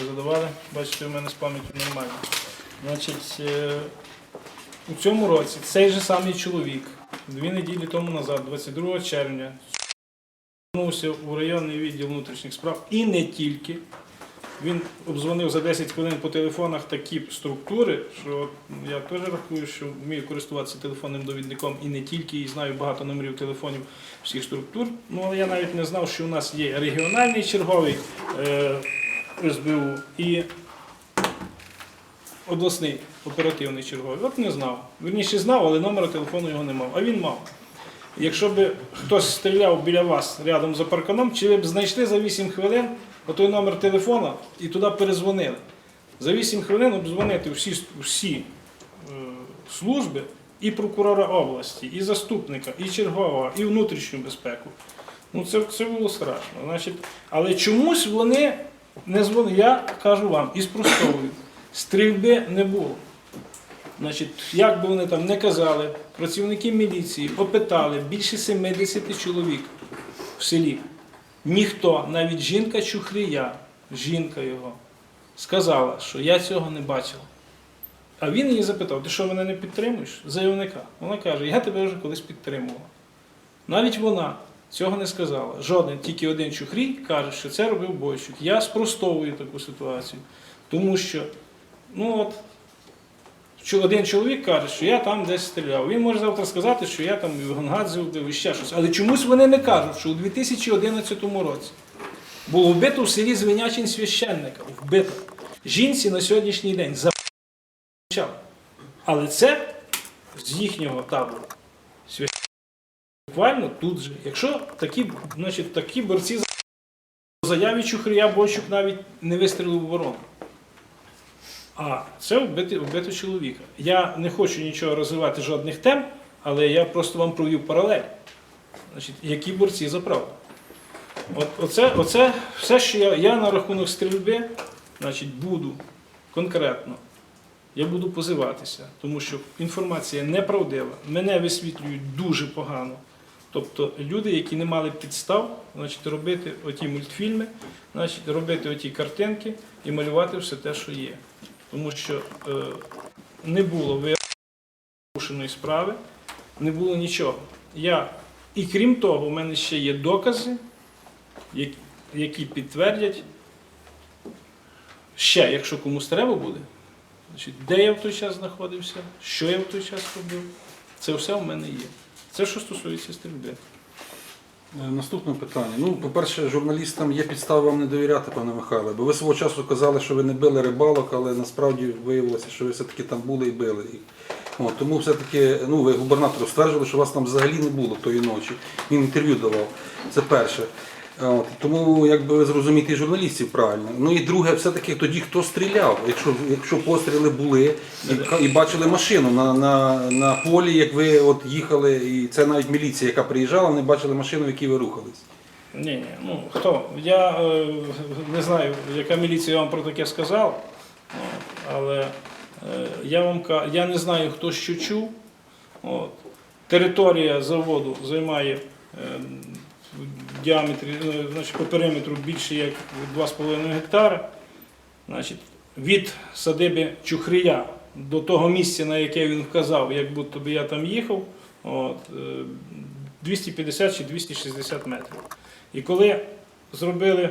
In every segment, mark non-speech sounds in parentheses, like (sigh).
ви задавали. Бачите, у мене з пам'яттю нормально. Значить, е, у цьому році цей же самий чоловік дві неділі тому назад, 22 червня, звернувся у районний відділ внутрішніх справ і не тільки. Він обдзвонив за 10 хвилин по телефонах такі структури, що я теж рахую, що вмію користуватися телефонним довідником і не тільки, і знаю багато номерів телефонів всіх структур. Ну, але я навіть не знав, що у нас є регіональний черговий е, СБУ і обласний оперативний черговий. От не знав. Вірніше знав, але номера телефону його не мав. А він мав. Якщо б хтось стріляв біля вас рядом за парканом, чи ви б знайшли за 8 хвилин отой номер телефона і туди перезвонили. За 8 хвилин обдзвонити всі, всі е, служби і прокурора області, і заступника, і чергового, і внутрішню безпеку. Ну це, це було страшно. Значить, але чомусь вони не дзвонили. Я кажу вам і спростовую, стрільби не було. Значить, як би вони там не казали, працівники міліції опитали більше 70 чоловік в селі. Ніхто, навіть жінка Чухрія, жінка його, сказала, що я цього не бачила. А він її запитав: ти що мене не підтримуєш? Заявника. Вона каже, я тебе вже колись підтримувала. Навіть вона цього не сказала. Жоден, тільки один Чухрій каже, що це робив бойчик. Я спростовую таку ситуацію. Тому що, ну от, один чоловік каже, що я там десь стріляв. Він може завтра сказати, що я там Гонгадзе вбив, і ще щось. Але чомусь вони не кажуть, що у 2011 році було вбито в селі Звенячин священника. Вбито. Жінці на сьогоднішній день започав. Але це з їхнього табору. Буквально тут же. Якщо такі, значить, такі борці за заяві Чухрія Бойчук навіть не вистрілив у ворону. А це вбити, вбити чоловіка. Я не хочу нічого розвивати жодних тем, але я просто вам провів паралель. Значить, які борці за правду. От, оце, оце все, що я, я на рахунок стрільби, значить, буду конкретно. Я буду позиватися, тому що інформація неправдива, мене висвітлюють дуже погано. Тобто люди, які не мали підстав, значить, робити оті мультфільми, значить, робити оті картинки і малювати все те, що є. Тому що е, не було вирушеної справи, не було нічого. Я, і крім того, у мене ще є докази, які, підтвердять, ще, якщо комусь треба буде, значить, де я в той час знаходився, що я в той час робив, це все в мене є. Це що стосується стрільби. Е, Наступне питання. Ну, по-перше, журналістам є підстави вам не довіряти, пане Михайле, бо ви свого часу казали, що ви не били рибалок, але насправді виявилося, що ви все-таки там були і били. от, тому все-таки ну, ви губернатору стверджували, що вас там взагалі не було тої ночі. Він інтерв'ю давав. Це перше. От, тому якби і журналістів правильно. Ну і друге, все-таки тоді хто стріляв, якщо, якщо постріли були і, і бачили машину на, на, на полі, як ви от їхали, і це навіть міліція, яка приїжджала, вони бачили машину, в якій ви рухались. Ні, ні, ну хто? Я е, не знаю, яка міліція вам про таке сказала, от, але е, я вам я не знаю, хто що чув. От. Територія заводу займає е, діаметрі, е, значить, по периметру більше як 2,5 гектара. Значить, від садиби Чухрія до того місця, на яке він вказав, як будто би я там їхав, от, е, 250 чи 260 метрів. І коли зробили,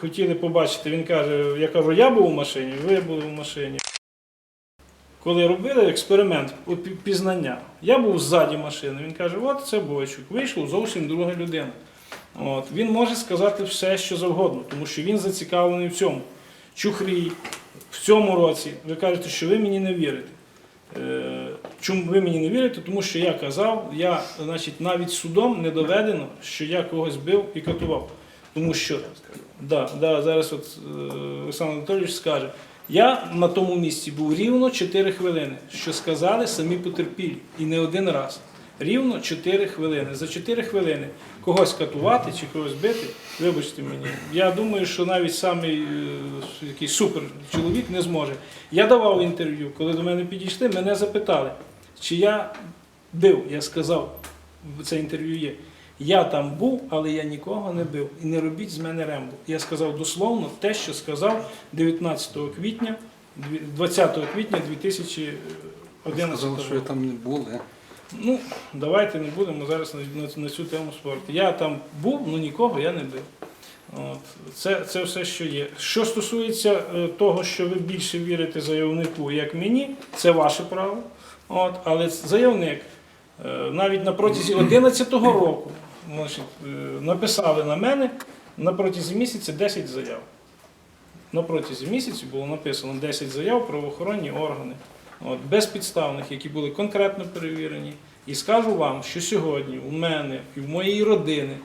хотіли побачити, він каже, я кажу, я був у машині, ви були в машині. Коли робили експеримент пізнання, я був ззаді машини. Він каже, от це Бойчук, вийшов зовсім друга людина. От. Він може сказати все, що завгодно, тому що він зацікавлений в цьому. Чухрій в цьому році, ви кажете, що ви мені не вірите. Е, Чому ви мені не вірите? Тому що я казав, я, значить, навіть судом не доведено, що я когось бив і катував. Тому що да, да, зараз от е, Олександр Анатолійович скаже, я на тому місці був рівно 4 хвилини, що сказали самі потерпілі, і не один раз. Рівно 4 хвилини. За 4 хвилини когось катувати чи когось бити, вибачте мені. Я думаю, що навіть самий е, якийсь супер чоловік не зможе. Я давав інтерв'ю, коли до мене підійшли, мене запитали, чи я бив. Я сказав, це інтерв'ю є. Я там був, але я нікого не бив. І не робіть з мене рембо. Я сказав дословно те, що сказав 19 квітня, 20 квітня 2011 Сказали, року. що ви там не були. Ну, давайте не будемо зараз на, цю тему спорту. Я там був, але нікого я не бив. От. Це, це все, що є. Що стосується е, того, що ви більше вірите заявнику, як мені, це ваше право. От. Але заявник е, навіть на протязі (clears throat) 11-го року е, написали на мене на протязі місяця 10 заяв. На протязі місяця було написано 10 заяв правоохоронні органи, от, безпідставних, які були конкретно перевірені. І скажу вам, що сьогодні у мене і в моєї родини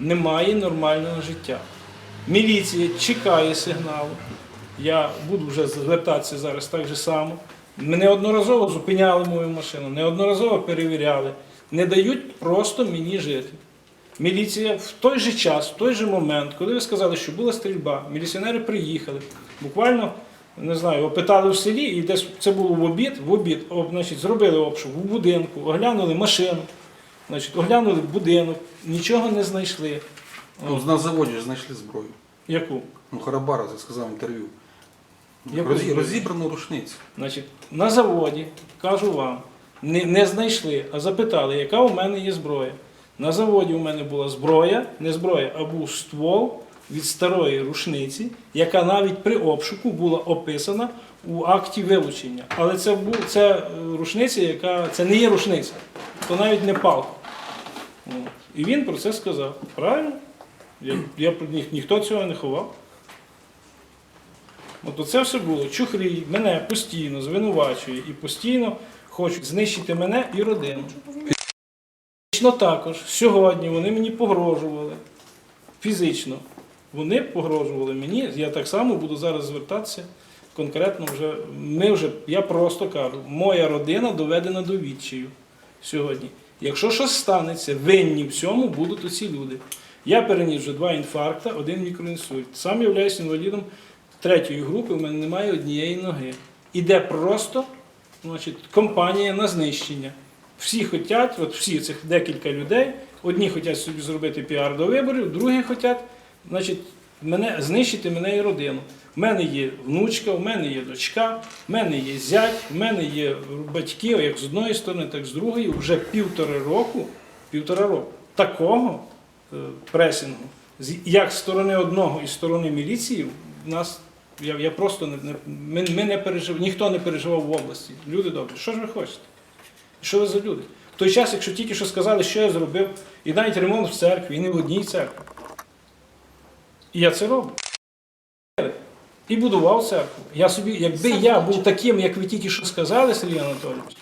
немає нормального життя. Міліція чекає сигналу. Я буду вже звертатися зараз так же само. Неодноразово зупиняли мою машину, неодноразово перевіряли. Не дають просто мені жити. Міліція в той же час, в той же момент, коли ви сказали, що була стрільба, міліціонери приїхали, буквально не знаю, опитали в селі, і десь це було в обід, в обід, о, значить, зробили обшук в будинку, оглянули машину, значить, оглянули будинок, нічого не знайшли. Ну, на заводі ж знайшли зброю. Яку? Ну, Харабара це сказав інтерв'ю. Розі- Розібрану рушницю. Значить, на заводі, кажу вам, не, не знайшли, а запитали, яка у мене є зброя. На заводі у мене була зброя, не зброя, а був ствол від старої рушниці, яка навіть при обшуку була описана у акті вилучення. Але це був це е, рушниця, яка це не є рушниця, то навіть не палка. І він про це сказав. Правильно? Я, я, ні, ніхто цього не ховав. От оце все було. Чухрій мене постійно звинувачує і постійно хочуть знищити мене і родину. Фізично також сьогодні вони мені погрожували. Фізично. Вони погрожували мені. Я так само буду зараз звертатися конкретно вже. Ми вже, я просто кажу, моя родина доведена до відчаю сьогодні. Якщо щось станеться, винні в цьому будуть оці люди. Я переніс вже два інфаркта, один мікроінсульт. Сам являюся інвалідом третьої групи, у мене немає однієї ноги. Іде просто значить, компанія на знищення. Всі хочуть, от всі цих декілька людей, одні хочуть собі зробити піар до виборів, другі хочуть значить, мене, знищити мене і родину. У мене є внучка, у мене є дочка, в мене є зять, в мене є батьки, як з одної сторони, так з другої, вже півтора року, півтора року такого е, пресінгу, як з сторони одного і з сторони міліції, нас я, я просто не, не ми, ми не пережив, ніхто не переживав в області. Люди добрі, що ж ви хочете? Що ви за люди? В той час, якщо тільки що сказали, що я зробив, і навіть ремонт в церкві, і не в одній церкві. І я це роблю. І будував церкву. Я собі, якби я був таким, як ви тільки що сказали, Сергій Анатолійович,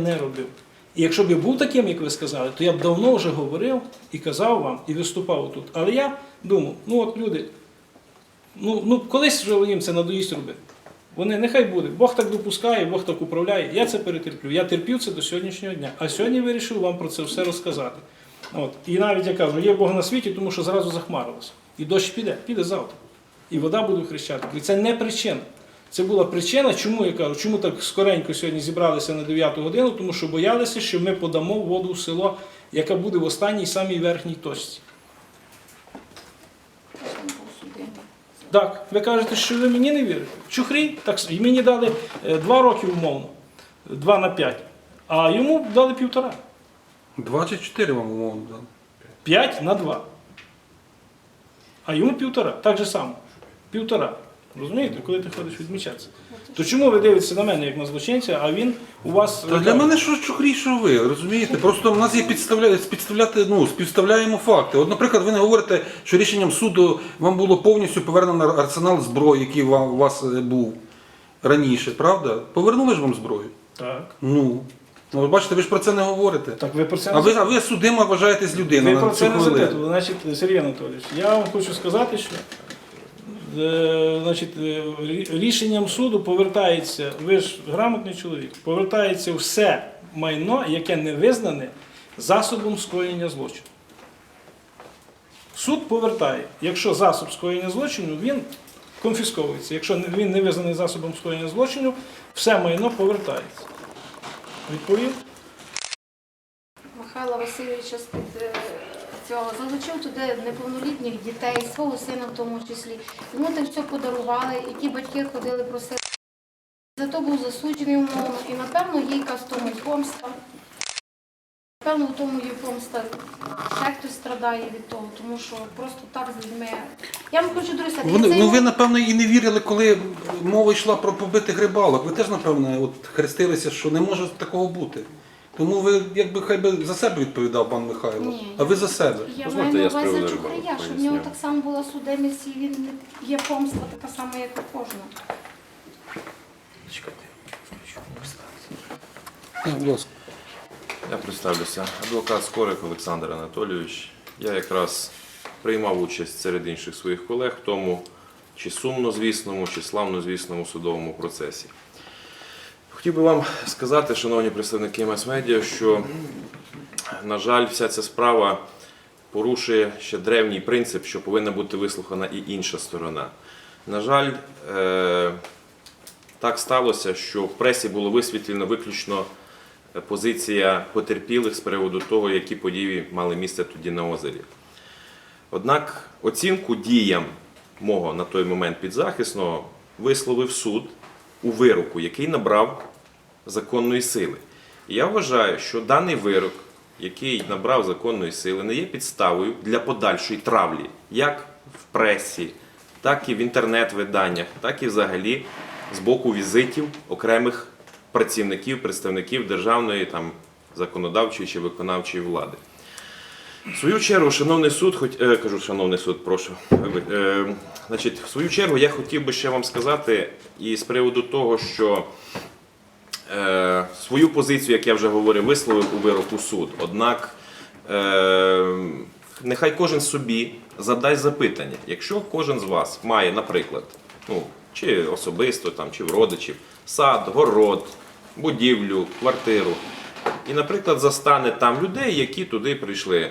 не робив. І якщо б я був таким, як ви сказали, то я б давно вже говорив і казав вам, і виступав тут. Але я думав, ну от люди, ну, ну колись вже їм це надоїсть робити. Вони нехай буде. Бог так допускає, Бог так управляє. Я це перетерплю. Я терпів це до сьогоднішнього дня. А сьогодні вирішив вам про це все розказати. От. І навіть я кажу, є Бог на світі, тому що зразу захмарилося. І дощ піде, піде завтра. І вода буде в Хрещатику. І це не причина. Це була причина, чому я кажу, чому так скоренько сьогодні зібралися на 9 годину, тому що боялися, що ми подамо воду в село, яка буде в останній самій верхній точці. Так, ви кажете, що ви мені не вірите. Чухрій, так і мені дали е, два роки умовно, два на п'ять, а йому дали півтора. Два чи чотири вам умовно дали. 5 на 2. А йому півтора. Так же само. Півтора. Розумієте, коли ти ходиш відмічатися. То чому ви дивитеся на мене як на злочинця, а він у вас. Та для мене що чухрі, що ви, розумієте? Просто в нас є підставля... підставляти, ну, співставляємо факти. От, наприклад, ви не говорите, що рішенням суду вам було повністю повернено арсенал зброї, який ва- у вас е, був раніше, правда? Повернули ж вам зброю? Так. Ну. Ну, бачите, ви ж про це не говорите. Так ви про це А не ви, а ви судима вважаєтесь людиною Ви про це не запитували. Значить, Сергій Анатолійович, я вам хочу сказати, що значить, е, рішенням суду повертається, ви ж грамотний чоловік, повертається все майно, яке не визнане засобом скоєння злочину. Суд повертає, якщо засоб скоєння злочину, він конфісковується. Якщо він не визнаний засобом скоєння злочину, все майно повертається. Відповів? Михайла Васильовича з під е, цього залучив туди неповнолітніх дітей, свого сина в тому числі. Йому те все подарували, які батьки ходили просили. Зато був засуджений умовно, і напевно є якась тому помста. Напевно, в тому є помста. Ще хтось страдає від того, тому що просто так з людьми. Я вам хочу друзі, сказати, Вони, ну ви, напевно, і не вірили, коли мова йшла про побитих рибалок. Ви теж, напевно, от хрестилися, що не може такого бути. Тому ви, якби хай би за себе відповідав пан Михайло, Ні. а ви за себе. Я Дозвольте, маю я на увазі справедливо Чухаря, що в поясню. нього так само була судимість, і він не- є помста така сама, як у кожного. Так, будь ласка. Я представлюся. Адвокат Скорик Олександр Анатолійович. Я якраз приймав участь серед інших своїх колег в тому, чи сумнозвісному, чи славнозвісному судовому процесі. Хотів би вам сказати, шановні представники мас-медіа, що, на жаль, вся ця справа порушує ще древній принцип, що повинна бути вислухана і інша сторона. На жаль, е- так сталося, що в пресі було висвітлено виключно позиція потерпілих з приводу того, які події мали місце тоді на озері. Однак оцінку діям мого на той момент підзахисного висловив суд у вироку, який набрав законної сили. Я вважаю, що даний вирок, який набрав законної сили, не є підставою для подальшої травлі, як в пресі, так і в інтернет-виданнях, так і взагалі з боку візитів окремих працівників, представників державної там, законодавчої чи виконавчої влади. В свою чергу, шановний суд, хоч е, кажу, шановний суд, прошу. Е, значить, в свою чергу я хотів би ще вам сказати і з приводу того, що свою позицію, як я вже говорив, висловив у вироку суд. Однак е, нехай кожен собі задасть запитання. Якщо кожен з вас має, наприклад, ну, чи особисто, там, чи в родичів, сад, город, будівлю, квартиру, і, наприклад, застане там людей, які туди прийшли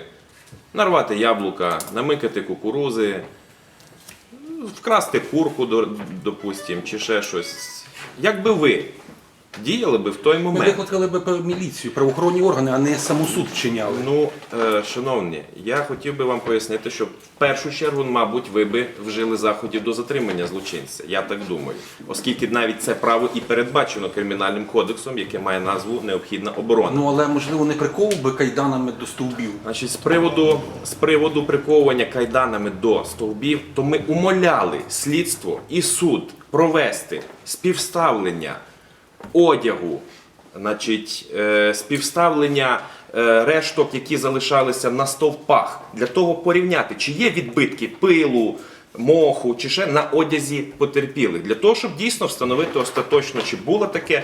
нарвати яблука, намикати кукурузи, вкрасти курку, до- допустим, чи ще щось. Як би ви діяли би в той Ми момент? викликали б міліцію, правоохоронні органи, а не самосуд вчиняли. Ну, е, шановні, я хотів би вам пояснити, що в першу чергу, мабуть, ви би вжили заходів до затримання злочинця. Я так думаю. Оскільки навіть це право і передбачено кримінальним кодексом, яке має назву необхідна оборона. Ну але можливо не приковував би кайданами до стовбів. Значить, з приводу, з приводу приковування кайданами до стовбів, то ми умоляли слідство і суд провести співставлення одягу, значить, е, співставлення е, решток, які залишалися на стовпах, для того порівняти, чи є відбитки пилу, моху, чи ще на одязі потерпілих, для того, щоб дійсно встановити остаточно, чи було таке,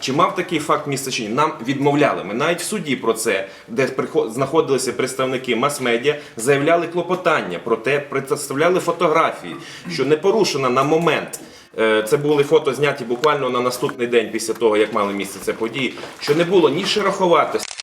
чи мав такий факт місце чи ні. Нам відмовляли. Ми навіть в суді про це, де знаходилися представники мас-медіа, заявляли клопотання про те, представляли фотографії, що не порушена на момент. Е, Це були фото зняті буквально на наступний день після того, як мали місце це події, що не було ні шероховатості.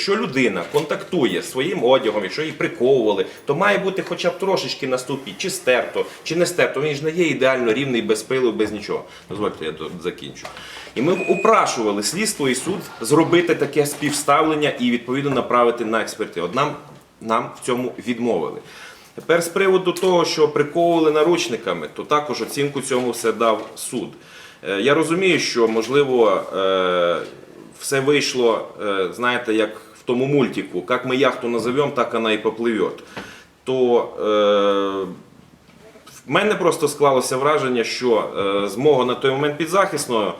Якщо людина контактує своїм одягом, якщо її приковували, то має бути хоча б трошечки на ступі, чи стерто, чи не стерто. Він ж не є ідеально рівний, без пилу, без нічого. Дозвольте, я закінчу. І ми упрашували слідство і суд зробити таке співставлення і відповідно направити на експерти. От нам, нам в цьому відмовили. Тепер з приводу того, що приковували наручниками, то також оцінку цьому все дав суд. Е, Я розумію, що можливо е, все вийшло, е, знаєте, як в тому мультику, як ми яхту назовемо, так вона і попливе. То в мене просто склалося враження, що з мого на той момент підзахисного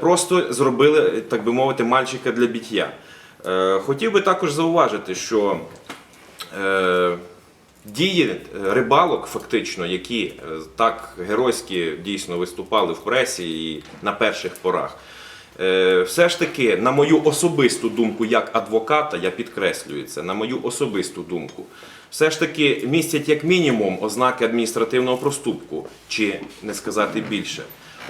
просто зробили, так би мовити, мальчика для біття. Хотів би також зауважити, що дії рибалок, фактично, які е, так геройськи дійсно виступали в пресі і на перших порах. Е, Все ж таки, на мою особисту думку, як адвоката, я підкреслюю це, на мою особисту думку, все ж таки містять як мінімум ознаки адміністративного проступку, чи не сказати більше.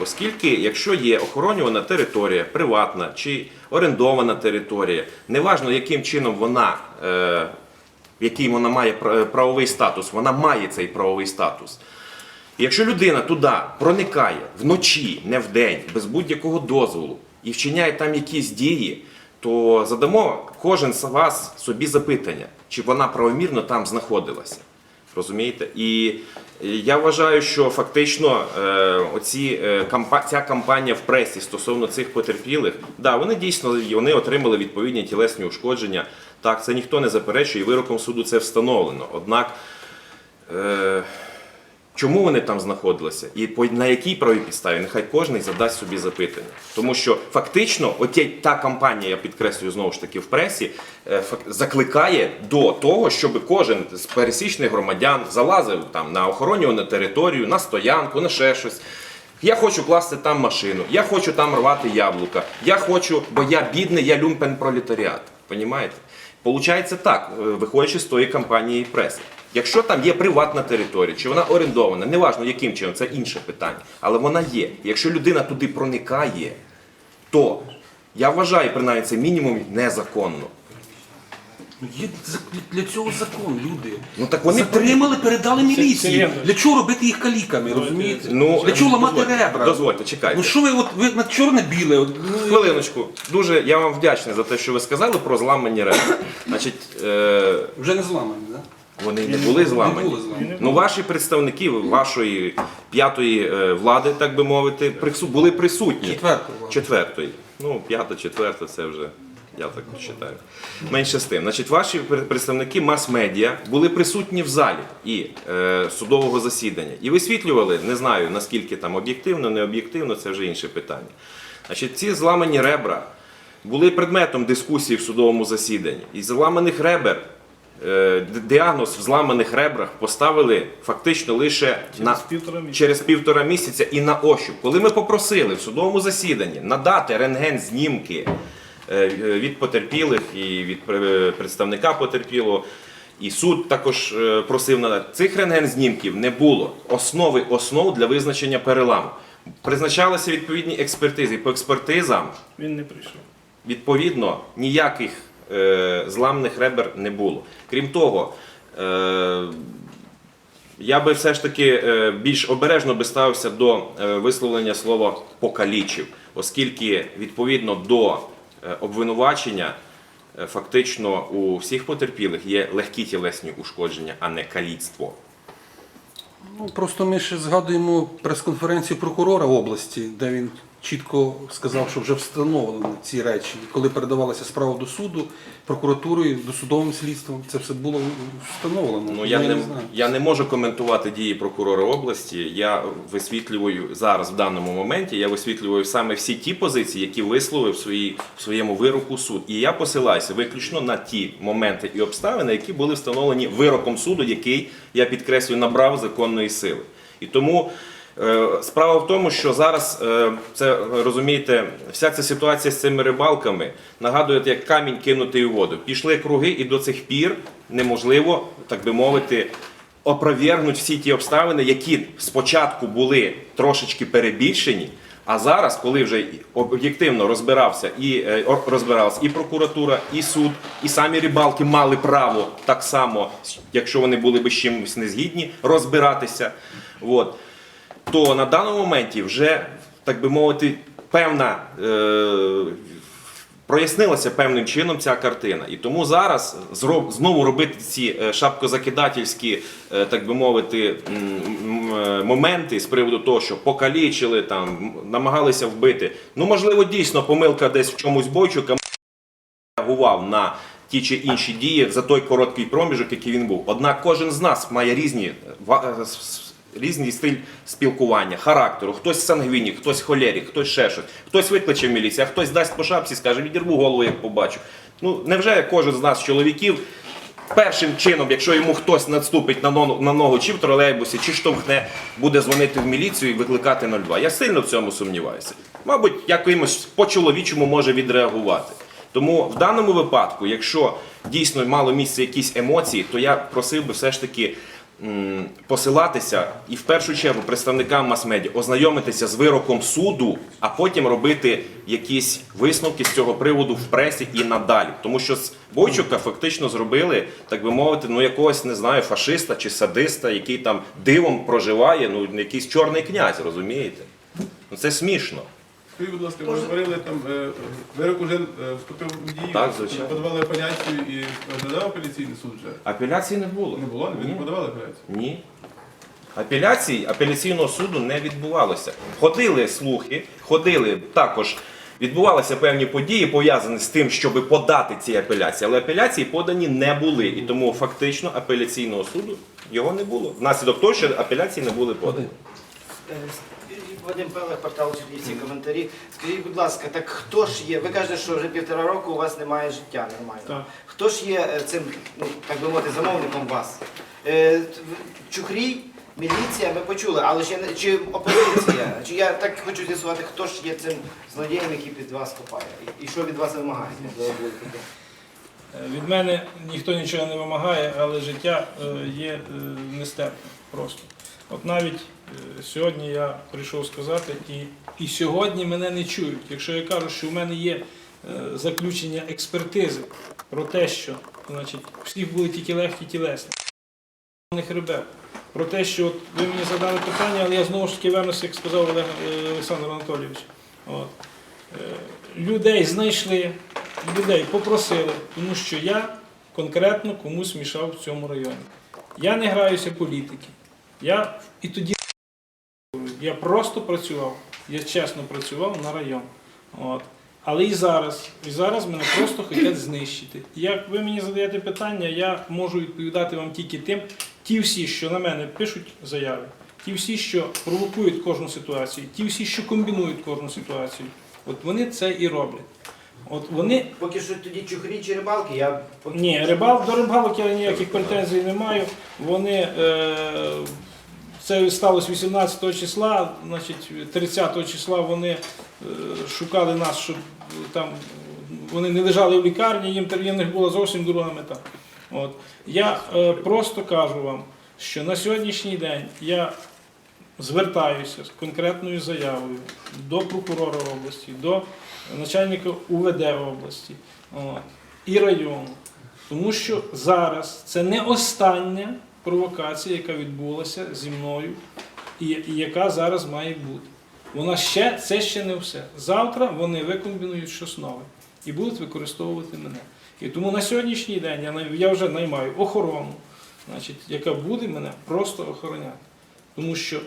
Оскільки, якщо є охоронювана територія, приватна чи орендована територія, неважно яким чином вона е, який вона має правовий статус, вона має цей правовий статус. Якщо людина туди проникає вночі, не вдень, без будь-якого дозволу і вчиняє там якісь дії, то задамо кожен з вас собі запитання, чи вона правомірно там знаходилася. Розумієте? І е, я вважаю, що фактично е, оці, е, ця кампанія в пресі стосовно цих потерпілих, да, вони дійсно вони отримали відповідні тілесні ушкодження. Так, це ніхто не заперечує, і вироком суду це встановлено. Однак е, чому вони там знаходилися і по, на якій правій підставі, нехай кожен задасть собі запитання. Тому що фактично, оті, та кампанія, я підкреслюю знову ж таки в пресі, е, фак- закликає до того, щоб кожен з пересічних громадян залазив там на охоронювану територію, на стоянку, на ще щось. Я хочу класти там машину, я хочу там рвати яблука, я хочу, бо я бідний, я люмпен пролетаріат. Понімаєте? Получається так, е, виходячи з тої кампанії преси. Якщо там є приватна територія, чи вона орендована, неважно яким чином, це інше питання. Але вона є. Якщо людина туди проникає, то я вважаю, принаймні, це мінімум незаконно. Ну, Є за- для цього закон, люди. Ну так вони Затримали, передали міліції. Для чого робити їх каліками, розумієте? Ну, Для чого ламати дозвольте, ребра? Дозвольте, чекайте. Ну що ви, от ви на чорне-біле? от, ну, Хвилиночку. Дуже я вам вдячний за те, що ви сказали про зламані речі. Значить, е, Вже не зламані, так? вони не були зламані. Були зламані. Ну, ваші представники вашої п'ятої е, влади, так би мовити, прису- були присутні. Четверта влада. Четвертої. Ну, п'ята, четверта, це вже я так вважаю. Менше з тим. Значить, ваші представники мас-медіа були присутні в залі і е, судового засідання. І висвітлювали, не знаю наскільки там об'єктивно, не об'єктивно, це вже інше питання. Значить, ці зламані ребра були предметом дискусії в судовому засіданні. І зламаних ребер. е, Діагноз в зламаних ребрах поставили фактично лише на півтора через півтора місяця і на ощуп. Коли ми попросили в судовому засіданні надати рентген-знімки е, е, від потерпілих і від е, представника потерпілого, і суд також е, просив надати, цих рентген-знімків не було. Основи основ для визначення переламу. Призначалися відповідні експертизи. По експертизам Він не прийшов. Відповідно, ніяких е, зламних ребер не було. Крім того, е, я би все ж таки е, більш обережно би ставився до е, висловлення слова покалічив, оскільки відповідно до е, обвинувачення е, фактично у всіх потерпілих є легкі тілесні ушкодження, а не каліцтво. Ну, просто ми ще згадуємо прес-конференцію прокурора області, де він чітко сказав, що вже встановлені ці речі. І коли передавалася справа до суду, прокуратурою, досудовим слідством, це все було встановлено. Ну я не, знаю. я не можу коментувати дії прокурора області. Я висвітлюю зараз в даному моменті. Я висвітлюю саме всі ті позиції, які висловив в, своїй- в своєму вироку суд. І я посилаюся виключно на ті моменти і обставини, які були встановлені вироком суду, який я підкреслюю набрав законної сили. І тому. Е, Справа в тому, що зараз е, це розумієте, вся ця ситуація з цими рибалками нагадує, як камінь кинутий у воду. Пішли круги, і до цих пір неможливо, так би мовити, опровергнуть всі ті обставини, які спочатку були трошечки перебільшені. А зараз, коли вже об'єктивно розбирався і е, розбиралась і прокуратура, і суд, і самі рибалки мали право так само, якщо вони були би з чимось не згідні, розбиратися. От то на даному моменті вже, так би мовити, певна. Е- Прояснилася певним чином ця картина. І тому зараз знову робити ці е, шапкозакидательські, е, так би мовити, е, моменти з приводу того, що покалічили, там, намагалися вбити. Ну, можливо, дійсно помилка десь в чомусь бойчука реагував на ті чи інші дії за той короткий проміжок, який він був. Однак кожен з нас має різні, різний стиль спілкування, характеру. Хтось сангвінік, хтось холерік, хтось ще щось. Хтось викличе міліцію, а хтось дасть по шапці, скаже, відірву голову, як побачу. Ну, невже кожен з нас, чоловіків, першим чином, якщо йому хтось надступить на ногу, на ногу чи в тролейбусі, чи штовхне, буде дзвонити в міліцію і викликати 02. Я сильно в цьому сумніваюся. Мабуть, якимось по-чоловічому може відреагувати. Тому в даному випадку, якщо дійсно мало місце якісь емоції, то я просив би все ж таки посилатися і в першу чергу представникам мас-медіа ознайомитися з вироком суду, а потім робити якісь висновки з цього приводу в пресі і надалі. Тому що з Бойчука фактично зробили, так би мовити, ну якогось не знаю, фашиста чи садиста, який там дивом проживає, ну якийсь чорний князь, розумієте? Ну це смішно. Скажіть, будь ласка, ви говорили там, е, вирок уже е, вступив у дію, Так, звичайно. подавали апеляцію і розглядав апеляційний суд вже? Апеляції не було. Не було? Ви не Ні. подавали апеляцію? Ні. Апеляції апеляційного суду не відбувалося. Ходили слухи, ходили також. Відбувалися певні події, пов'язані з тим, щоб подати ці апеляції, але апеляції подані не були. І тому фактично апеляційного суду його не було. Внаслідок того, що апеляції не були подані. Е, Вадим Пелех, портал Чернівці, коментарі. Скажіть, будь ласка, так хто ж є? Ви кажете, що вже півтора року у вас немає життя нормально. Так. Хто ж є е, цим, ну, так би мовити, замовником вас? Е, в- Чухрій, міліція, ми почули, але ще не- чи опозиція? Чи я так хочу з'ясувати, хто ж є цим злодієм, який під вас копає? І, і що від вас вимагає? Е, Від мене ніхто нічого не вимагає, але життя е, є е, нестерпне просто. От навіть сьогодні я прийшов сказати, і, і сьогодні мене не чують. Якщо я кажу, що в мене є е, заключення експертизи про те, що значить, всіх були тільки легкі тілесні, хребет. Про те, що от ви мені задали питання, але я знову ж таки вернуся, як сказав Олег е, Олександр Анатолійович. От. Е, Людей знайшли, людей попросили, тому що я конкретно комусь мішав в цьому районі. Я не граюся політики. Я і тоді я просто працював, я чесно працював на район. От. Але і зараз, і зараз мене просто хочуть знищити. Як ви мені задаєте питання, я можу відповідати вам тільки тим, ті всі, що на мене пишуть заяви, ті всі, що провокують кожну ситуацію, ті всі, що комбінують кожну ситуацію, от вони це і роблять. От вони Поки що тоді чухрі чи рибалки, я поки... ні, рибал, до рибалок я ніяких претензій не маю. Вони, е, це сталося 18 числа, значить 30 числа вони е, шукали нас, щоб там вони не лежали в лікарні, їм них була зовсім друга мета. От. Я е, просто кажу вам, що на сьогоднішній день я звертаюся з конкретною заявою до прокурора області, до начальника УВД області от, і району. Тому що зараз це не остання провокація, яка відбулася зі мною, і, і яка зараз має бути. Вона ще, це ще не все. Завтра вони викомбінують щось нове і будуть використовувати мене. І тому на сьогоднішній день я, я вже наймаю охорону, значить, яка буде мене просто охороняти. Тому що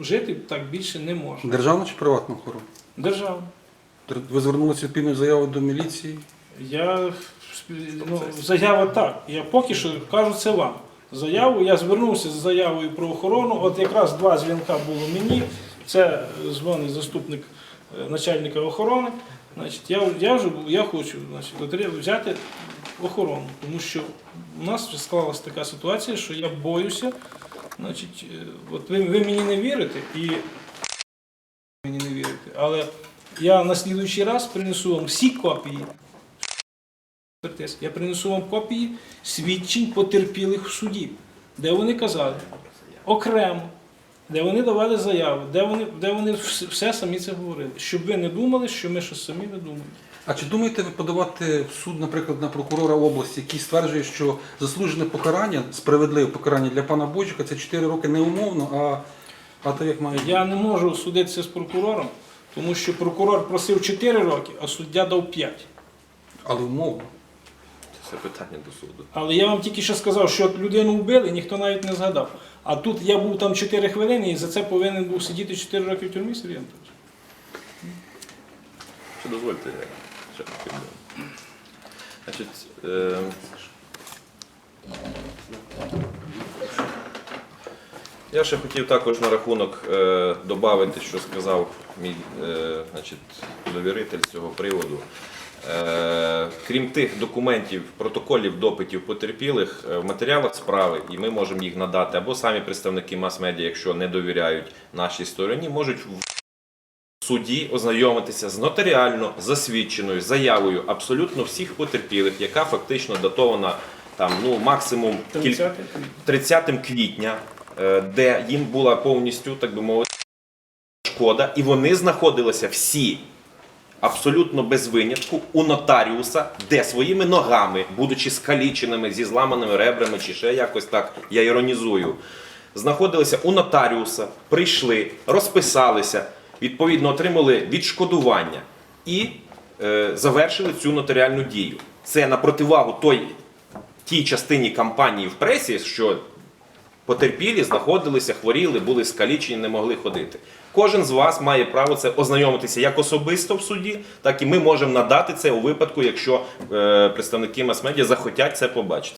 жити так більше не можна. Державна чи приватна охорона? Держава. Ви звернулися відповідною заявою до міліції. Я ну, заява так. Я поки що кажу це вам. Заяву я звернувся з заявою про охорону. От якраз два дзвінка було мені. Це дзвонить заступник е, начальника охорони. Значить, я, я вже я хочу значить, взяти охорону, тому що у нас склалася така ситуація, що я боюся. Значить, е, от ви, ви мені не вірите і мені не вірите, але я на слідуючий раз принесу вам всі копії експертиз. Я принесу вам копії свідчень потерпілих в суді, де вони казали окремо, де вони давали заяви, де вони, де вони все самі це говорили. Щоб ви не думали, що ми щось самі видумуємо. А чи думаєте ви подавати в суд, наприклад, на прокурора області, який стверджує, що заслужене покарання, справедливе покарання для пана Бойчика це 4 роки не умовно, а, а то як має? Я не можу судитися з прокурором, тому що прокурор просив 4 роки, а суддя дав 5. Але умовно. Це питання до суду. Але я вам тільки що сказав, що от людину вбили, ніхто навіть не згадав. А тут я був там 4 хвилини і за це повинен був сидіти 4 роки в тюрмі, Сергій Анатолійович. Що дозвольте, я ще би. Значить, е, я ще хотів також на рахунок е, додати, що сказав мій е, значить, довіритель з цього приводу. Е, крім тих документів, протоколів, допитів потерпілих е, в матеріалах справи, і ми можемо їх надати, або самі представники мас-медіа, якщо не довіряють нашій стороні, можуть в суді ознайомитися з нотаріально засвідченою заявою абсолютно всіх потерпілих, яка фактично датована там ну максимум кіль... 30 30 квітня, е, де їм була повністю, так би мовити, шкода, і вони знаходилися всі. Абсолютно без винятку у нотаріуса, де своїми ногами, будучи скаліченими зі зламаними ребрами чи ще якось так, я іронізую, знаходилися у нотаріуса, прийшли, розписалися, відповідно отримали відшкодування і е, завершили цю нотаріальну дію. Це на противагу той тій частині кампанії в пресі, що потерпілі знаходилися, хворіли, були скалічені, не могли ходити. Кожен з вас має право це ознайомитися як особисто в суді, так і ми можемо надати це у випадку, якщо е, представники мас-медіа захотять це побачити.